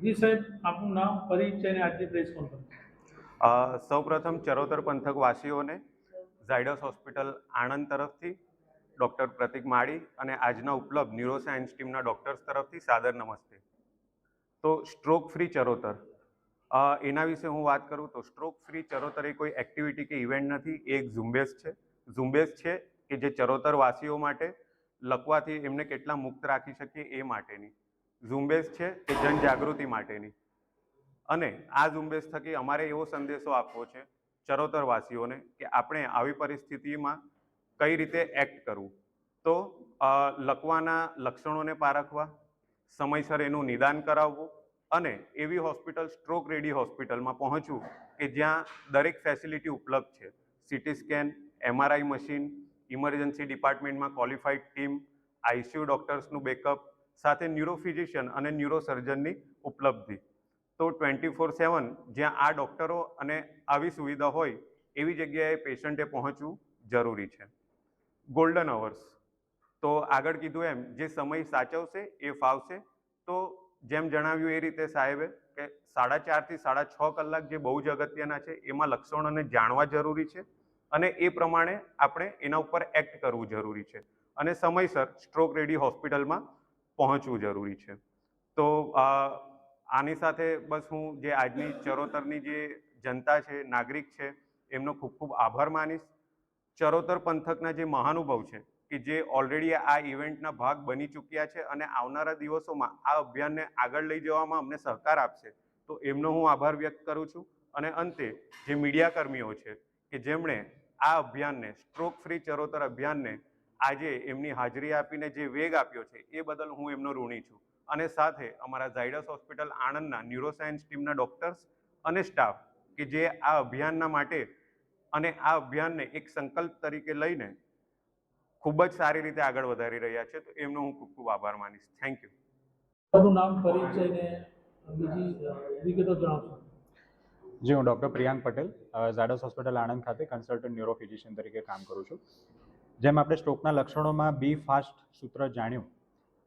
જી સાહેબ સૌપ્રથમ ચરોતર પંથક વાસીઓને ઝાયડસ હોસ્પિટલ આણંદ તરફથી, ડૉક્ટર પ્રતિક માળી અને આજના ઉપલબ્ધ ન્યુરોસાયન્સ ટીમના ડૉક્ટર્સ તરફથી સાદર નમસ્તે. તો સ્ટ્રોક ફ્રી ચરોતર. એના વિશે હું વાત કરું તો સ્ટ્રોક ફ્રી ચરોતર એ કોઈ એક્ટિવિટી કે ઇવેન્ટ નથી એક ઝુંબેશ છે. ઝુંબેશ છે કે જે ચરોતર વાસીઓ માટે લકવાથી એમને કેટલા મુક્ત રાખી શકીએ એ માટેની. ઝુંબેશ છે એ જનજાગૃતિ માટેની. અને આ ઝુંબેશ થકી અમારે એવો સંદેશો આપવો છે ચરોતરવાસીઓને કે આપણે આવી પરિસ્થિતિમાં કઈ રીતે એક્ટ કરવું. તો લકવાના લક્ષણોને પારખવા, સમયસર એનું નિદાન કરાવવું અને એવી હોસ્પિટલ સ્ટ્રોક રેડી હોસ્પિટલમાં પહોંચવું કે જ્યાં દરેક ફેસિલિટી ઉપલબ્ધ છે. CT scan MRI machine emergency ડિપાર્ટમેન્ટમાં qualified team ICU ડોક્ટર્સનું બેકઅપ, સાથે ન્યુરોફિઝિશિયન અને ન્યુરોસર્જનની ઉપલબ્ધિ. તો ટ્વેન્ટી ફોર સેવન જ્યાં આ ડૉક્ટરો અને આવી સુવિધા હોય, એવી જગ્યાએ પેશન્ટે પહોંચવું જરૂરી છે. ગોલ્ડન અવર્સ તો આગળ કીધું એમ, જે સમય સાચવશે, એ ફાવશે. તો જેમ જણાવ્યું એ રીતે સાહેબે કે સાડા ચારથી સાડા છ કલાક જે બહુ જ અગત્યના છે, એમાં લક્ષણોને જાણવા જરૂરી છે. અને એ પ્રમાણે આપણે એના ઉપર એક્ટ કરવું જરૂરી છે. અને સમયસર સ્ટ્રોક રેડી હોસ્પિટલમાં પહોંચવું જરૂરી છે. તો આની સાથે બસ હું જે આજની ચરોતરની જે જનતા છે, નાગરિક છે, એમનો ખૂબ ખૂબ આભાર માનીશ. ચરોતર પંથકના જે મહાનુભાવ છે કે જે ઓલરેડી આ ઇવેન્ટના ભાગ બની ચૂક્યા છે અને આવનારા દિવસોમાં આ અભિયાનને આગળ લઈ જવામાં અમને સહકાર આપશે, તો એમનો હું આભાર વ્યક્ત કરું છું. અને અંતે જે મીડિયા કર્મીઓ છે કે જેમણે આ અભિયાનને સ્ટ્રોક ફ્રી ચરોતર અભિયાનને આજે એમની હાજરી આપીને જે વેગ આપ્યો છે, એ બદલ હું એમનો ઋણી છું. અને સાથે અમારા ઝાયડસ હોસ્પિટલ આણંદના ન્યુરોસાયન્સ ટીમના ડૉક્ટર્સ અને સ્ટાફ કે જે આ અભિયાનના માટે અને આ અભિયાનને એક સંકલ્પ તરીકે લઈને ખૂબ જ સારી રીતે આગળ વધારી રહ્યા છે, તો એમનો હું ખૂબ ખૂબ આભાર માનીશ. થેન્ક યુ નામ પરિચય ને બીજી વિગતો જણાવશો. જી હું ડૉક્ટર પ્રિયાંક પટેલ ઝાડસ હોસ્પિટલ આણંદ ખાતે કન્સલ્ટન્ટ ન્યુરો તરીકે કામ કરું છું. જેમ આપણે સ્ટ્રોકના લક્ષણોમાં બી ફાસ્ટ સૂત્ર જાણ્યું,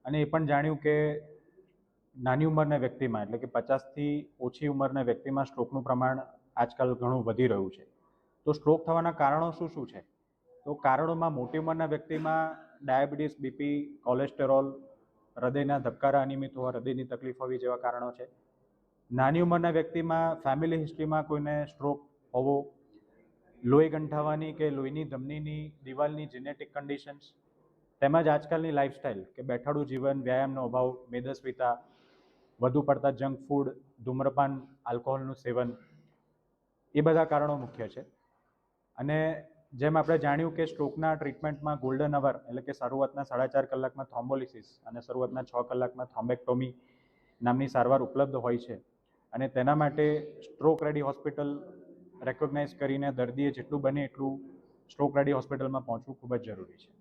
અને એ પણ જાણ્યું કે નાની ઉંમરના વ્યક્તિમાં, એટલે કે પચાસથી ઓછી ઉંમરના વ્યક્તિમાં સ્ટ્રોકનું પ્રમાણ આજકાલ ઘણું વધી રહ્યું છે. તો સ્ટ્રોક થવાના કારણો શું શું છે? તો કારણોમાં મોટી ઉંમરના વ્યક્તિમાં ડાયાબિટીસ, બીપી, કોલેસ્ટેરોલ, હૃદયના ધબકારા અનિયમિત હોવા, હૃદયની તકલીફ હોવી જેવા કારણો છે. નાની ઉંમરના વ્યક્તિમાં ફેમિલી હિસ્ટ્રીમાં કોઈને સ્ટ્રોક હોવો, લોહી ગંઠાવાની કે લોહીની ધમનીની, દિવાલની જેનેટિક કન્ડિશન્સ તેમજ આજકાલની લાઇફસ્ટાઇલ કે બેઠાડું જીવન, વ્યાયામનો અભાવ, મેદસ્વીતા, વધુ પડતા જંક ફૂડ ધૂમ્રપાન આલ્કોહોલનું સેવન, એ બધા કારણો મુખ્ય છે. અને જેમ આપણે જાણ્યું કે સ્ટ્રોકના ટ્રીટમેન્ટમાં ગોલ્ડન અવર એટલે કે શરૂઆતના સાડા ચાર કલાકમાં થ્રોમ્બોલિસિસ અને શરૂઆતના છ કલાકમાં થ્રોમ્બેક્ટોમી નામની સારવાર ઉપલબ્ધ હોય છે અને તેના માટે સ્ટ્રોક રેડી હોસ્પિટલ રેકોગ્નાઇઝ કરીને દર્દીએ જેટલું બને એટલું સ્ટ્રોક રેડી હોસ્પિટલમાં પહોંચવું ખૂબ જ જરૂરી છે.